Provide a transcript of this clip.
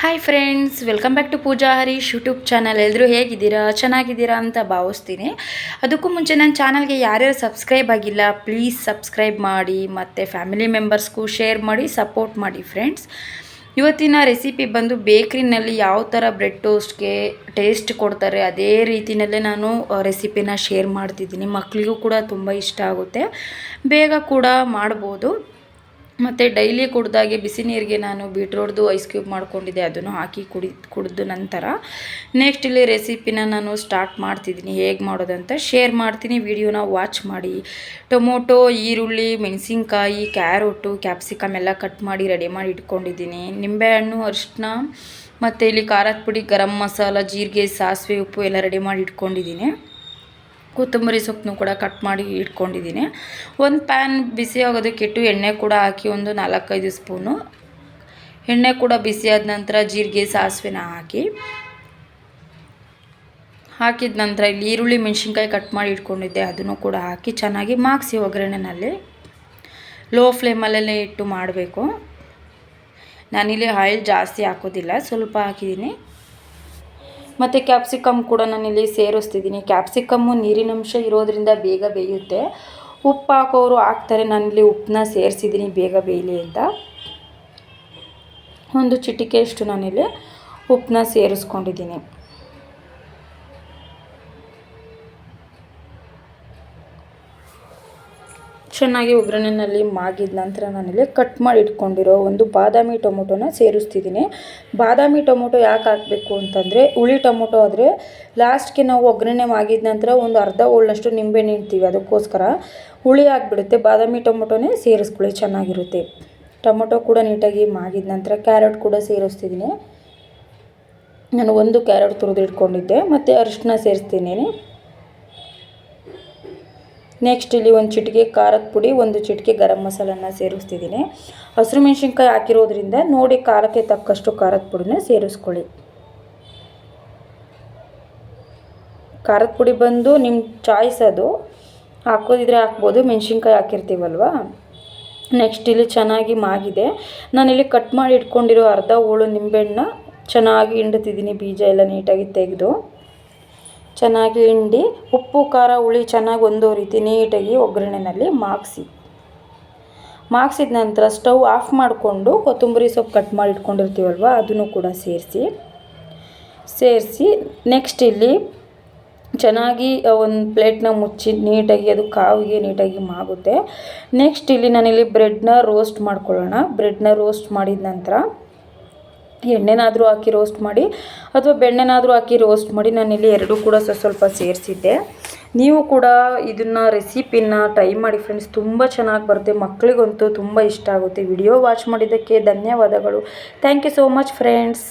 Hi friends welcome back to Pooja Harish YouTube channel ಎಲ್ಲರೂ ಹೇಗಿದ್ದೀರಾ? ಚೆನ್ನಾಗಿದ್ದೀರಾ ಅಂತ ಭಾವಿಸ್ತೀನಿ. ಅದಕ್ಕೂ ಮುಂಚೆ ನನ್ನ ಚಾನಲ್ಗೆ ಯಾರ್ಯಾರು ಸಬ್ಸ್ಕ್ರೈಬ್ ಆಗಿಲ್ಲ ಪ್ಲೀಸ್ ಸಬ್ಸ್ಕ್ರೈಬ್ ಮಾಡಿ, ಮತ್ತು ಫ್ಯಾಮಿಲಿ ಮೆಂಬರ್ಸ್ಗೂ ಶೇರ್ ಮಾಡಿ ಸಪೋರ್ಟ್ ಮಾಡಿ ಫ್ರೆಂಡ್ಸ್ ಇವತ್ತಿನ ರೆಸಿಪಿ ಬಂದು ಬೇಕ್ರಿನಲ್ಲಿ ಯಾವ ಥರ ಬ್ರೆಡ್ ಟೋಸ್ಟ್ಗೆ ಟೇಸ್ಟ್ ಕೊಡ್ತಾರೆ, ಅದೇ ರೀತಿಯಲ್ಲೇ ನಾನು ರೆಸಿಪಿನ ಶೇರ್ ಮಾಡ್ತಿದ್ದೀನಿ. ಮಕ್ಕಳಿಗೂ ಕೂಡ ತುಂಬ ಇಷ್ಟ ಆಗುತ್ತೆ. ಬೇಗ ಕೂಡ ಮಾಡ್ಬೋದು. ಮತ್ತು ಡೈಲಿ ಕುಡ್ದಾಗೆ ಬಿಸಿ ನೀರಿಗೆ ನಾನು ಬೀಟ್ರೋಟ್ದು ಐಸ್ ಕ್ಯೂಬ್ ಮಾಡ್ಕೊಂಡಿದ್ದೆ, ಅದನ್ನು ಹಾಕಿ ಕುಡಿ, ಕುಡಿದ ನಂತರ ನೆಕ್ಸ್ಟ್ ಇಲ್ಲಿ ರೆಸಿಪಿನ ನಾನು ಸ್ಟಾರ್ಟ್ ಮಾಡ್ತಿದ್ದೀನಿ. ಹೇಗೆ ಮಾಡೋದಂತ ಶೇರ್ ಮಾಡ್ತೀನಿ. ವಿಡಿಯೋನ ವಾಚ್ ಮಾಡಿ. ಟೊಮೊಟೊ, ಈರುಳ್ಳಿ, ಮೆಣಸಿನ್ಕಾಯಿ, ಕ್ಯಾರೋಟು, ಕ್ಯಾಪ್ಸಿಕಮ್ ಎಲ್ಲ ಕಟ್ ಮಾಡಿ ರೆಡಿ ಮಾಡಿ ಇಟ್ಕೊಂಡಿದ್ದೀನಿ. ನಿಂಬೆಹಣ್ಣು ಅರಿಶಿನ ಮತ್ತು ಇಲ್ಲಿ ಖಾರದ ಪುಡಿ, ಗರಂ ಮಸಾಲ, ಜೀರಿಗೆ, ಸಾಸಿವೆ, ಉಪ್ಪು ಎಲ್ಲ ರೆಡಿ ಮಾಡಿ ಇಟ್ಕೊಂಡಿದ್ದೀನಿ. ಕೊತ್ತಂಬರಿ ಸೊಪ್ಪನ್ನು ಕೂಡ ಕಟ್ ಮಾಡಿ ಇಟ್ಕೊಂಡಿದ್ದೀನಿ. ಒಂದು ಪ್ಯಾನ್ ಬಿಸಿ ಆಗೋದಕ್ಕೆ ಇಟ್ಟು ಎಣ್ಣೆ ಕೂಡ ಹಾಕಿ ಒಂದು ನಾಲ್ಕೈದು ಸ್ಪೂನು. ಎಣ್ಣೆ ಕೂಡ ಬಿಸಿ ಆದ ನಂತರ ಜೀರಿಗೆ, ಸಾಸಿವೆನ ಹಾಕಿ. ಹಾಕಿದ ನಂತರ ಇಲ್ಲಿ ಈರುಳ್ಳಿ, ಮೆಣಸಿನ್ಕಾಯಿ ಕಟ್ ಮಾಡಿ ಇಟ್ಕೊಂಡಿದ್ದೆ. ಅದನ್ನು ಕೂಡ ಹಾಕಿ ಚೆನ್ನಾಗಿ ಮಾಗಿಸಿ ಒಗ್ಗರಣೆನಲ್ಲಿ. ಲೋ ಫ್ಲೇಮಲ್ಲೇ ಇಟ್ಟು ಮಾಡಬೇಕು. ನಾನಿಲ್ಲಿ ಆಯಿಲ್ ಜಾಸ್ತಿ ಹಾಕೋದಿಲ್ಲ, ಸ್ವಲ್ಪ ಹಾಕಿದ್ದೀನಿ. ಮತ್ತು ಕ್ಯಾಪ್ಸಿಕಮ್ ಕೂಡ ನಾನಿಲ್ಲಿ ಸೇರಿಸ್ತಿದ್ದೀನಿ. ಕ್ಯಾಪ್ಸಿಕಮ್ಮು ನೀರಿನಂಶ ಇರೋದರಿಂದ ಬೇಗ ಬೇಯುತ್ತೆ. ಉಪ್ಪು ಹಾಕೋರು ಹಾಕ್ತಾರೆ, ನಾನಿಲ್ಲಿ ಉಪ್ಪನ್ನ ಸೇರಿಸಿದ್ದೀನಿ ಬೇಗ ಬೇಯಲಿ ಅಂತ. ಒಂದು ಚಿಟಿಕೆಯಷ್ಟು ನಾನಿಲ್ಲಿ ಉಪ್ಪನ್ನ ಸೇರಿಸ್ಕೊಂಡಿದ್ದೀನಿ. ಚೆನ್ನಾಗಿ ಒಗ್ಗರಣೆಯಲ್ಲಿ ಮಾಗಿದ ನಂತರ ನಾನಿಲ್ಲಿ ಕಟ್ ಮಾಡಿ ಇಟ್ಕೊಂಡಿರೋ ಒಂದು ಬಾದಾಮಿ ಟೊಮೊಟೊನ ಸೇರಿಸ್ತಿದ್ದೀನಿ. ಬಾದಾಮಿ ಟೊಮೊಟೊ ಯಾಕೆ ಹಾಕಬೇಕು ಅಂತಂದರೆ, ಹುಳಿ ಟೊಮೊಟೊ ಆದರೆ ಲಾಸ್ಟ್ಗೆ ನಾವು ಒಗ್ಗರಣೆ ಮಾಗಿದ ನಂತರ ಒಂದು ಅರ್ಧ ಹೋಳಷ್ಟು ನಿಂಬೆ ನಿಂತೀವಿ ಅದಕ್ಕೋಸ್ಕರ. ಹುಳಿ ಆಗಿಬಿಡುತ್ತೆ, ಬಾದಾಮಿ ಟೊಮೊಟೊನೇ ಸೇರಿಸ್ಕೊಳ್ಳಿ, ಚೆನ್ನಾಗಿರುತ್ತೆ. ಟೊಮೊಟೊ ಕೂಡ ನೀಟಾಗಿ ಮಾಗಿದ ನಂತರ ಕ್ಯಾರೆಟ್ ಕೂಡ ಸೇರಿಸ್ತಿದ್ದೀನಿ. ನಾನು ಒಂದು ಕ್ಯಾರೆಟ್ ತುರಿದಿಟ್ಕೊಂಡಿದ್ದೆ ಮತ್ತು ಅರಿಶಿನ ಸೇರಿಸ್ತೀನಿ ನೆಕ್ಸ್ಟ್ ಇಲ್ಲಿ ಒಂದು ಚಿಟಿಕೆ, ಖಾರದ ಪುಡಿ, ಒಂದು ಚಿಟಿಕೆ ಗರಂ ಮಸಾಲನ್ನ ಸೇರಿಸ್ತಿದ್ದೀನಿ. ಹಸಿರು ಮೆಣಸಿನ್ಕಾಯಿ ಹಾಕಿರೋದ್ರಿಂದ ನೋಡಿ ಖಾರಕ್ಕೆ ತಕ್ಕಷ್ಟು ಖಾರದ ಪುಡಿನ ಸೇರಿಸ್ಕೊಳ್ಳಿ. ಖಾರದ ಪುಡಿ ಬಂದು ನಿಮ್ಮ ಚಾಯ್ಸ್ ಅದು. ಹಾಕೋದಿದ್ರೆ ಹಾಕ್ಬೋದು, ಮೆಣಸಿನ್ಕಾಯಿ ಹಾಕಿರ್ತೀವಲ್ವ? ನೆಕ್ಸ್ಟ್ ಇಲ್ಲಿ ಚೆನ್ನಾಗಿ ಮಾಗಿದೆ. ನಾನಿಲ್ಲಿ ಕಟ್ ಮಾಡಿ ಇಟ್ಕೊಂಡಿರೋ ಅರ್ಧ ಹೋಳು ನಿಂಬೆಹಣ್ಣ ಚೆನ್ನಾಗಿ ಹಿಂಡ್ತಿದ್ದೀನಿ, ಬೀಜ ಎಲ್ಲ ನೀಟಾಗಿ ತೆಗೆದು. ಚೆನ್ನಾಗಿ ಹಿಂಡಿ, ಉಪ್ಪು, ಖಾರ, ಹುಳಿ ಚೆನ್ನಾಗಿ ಒಂದೋ ರೀತಿ ನೀಟಾಗಿ ಒಗ್ಗರಣೆನಲ್ಲಿ ಮಾಗಿಸಿ. ಮಾಗಿಸಿದ ನಂತರ ಸ್ಟವ್ ಆಫ್ ಮಾಡಿಕೊಂಡು ಕೊತ್ತಂಬರಿ ಸೊಪ್ಪು ಕಟ್ ಮಾಡಿ ಇಟ್ಕೊಂಡಿರ್ತೀವಲ್ವ, ಅದನ್ನು ಕೂಡ ಸೇರಿಸಿ. ಸೇರಿಸಿ ನೆಕ್ಸ್ಟ್ ಇಲ್ಲಿ ಚೆನ್ನಾಗಿ ಒಂದು ಪ್ಲೇಟ್ನ ಮುಚ್ಚಿ ನೀಟಾಗಿ, ಅದು ಕಾವಿಗೆ ನೀಟಾಗಿ ಮಾಗುತ್ತೆ. ನೆಕ್ಸ್ಟ್ ಇಲ್ಲಿ ನಾನಿಲ್ಲಿ ಬ್ರೆಡ್ನ ರೋಸ್ಟ್ ಮಾಡ್ಕೊಳ್ಳೋಣ. ಬ್ರೆಡ್ನ ರೋಸ್ಟ್ ಮಾಡಿದ ನಂತರ ಎಣ್ಣೆನಾದರೂ ಹಾಕಿ ರೋಸ್ಟ್ ಮಾಡಿ ಅಥವಾ ಬೆಣ್ಣೆನಾದರೂ ಹಾಕಿ ರೋಸ್ಟ್ ಮಾಡಿ ನಾನಿಲ್ಲಿ ಎರಡೂ ಕೂಡ ಸ್ವಲ್ಪ ಸೇರಿಸಿದ್ದೆ. ನೀವು ಕೂಡ ಇದನ್ನು ರೆಸಿಪಿನ ಟ್ರೈ ಮಾಡಿ ಫ್ರೆಂಡ್ಸ್ ತುಂಬ ಚೆನ್ನಾಗಿ ಬರುತ್ತೆ. ಮಕ್ಕಳಿಗಂತೂ ತುಂಬ ಇಷ್ಟ ಆಗುತ್ತೆ. ವಿಡಿಯೋ ವಾಚ್ ಮಾಡಿದ್ದಕ್ಕೆ ಧನ್ಯವಾದಗಳು. Thank you so much friends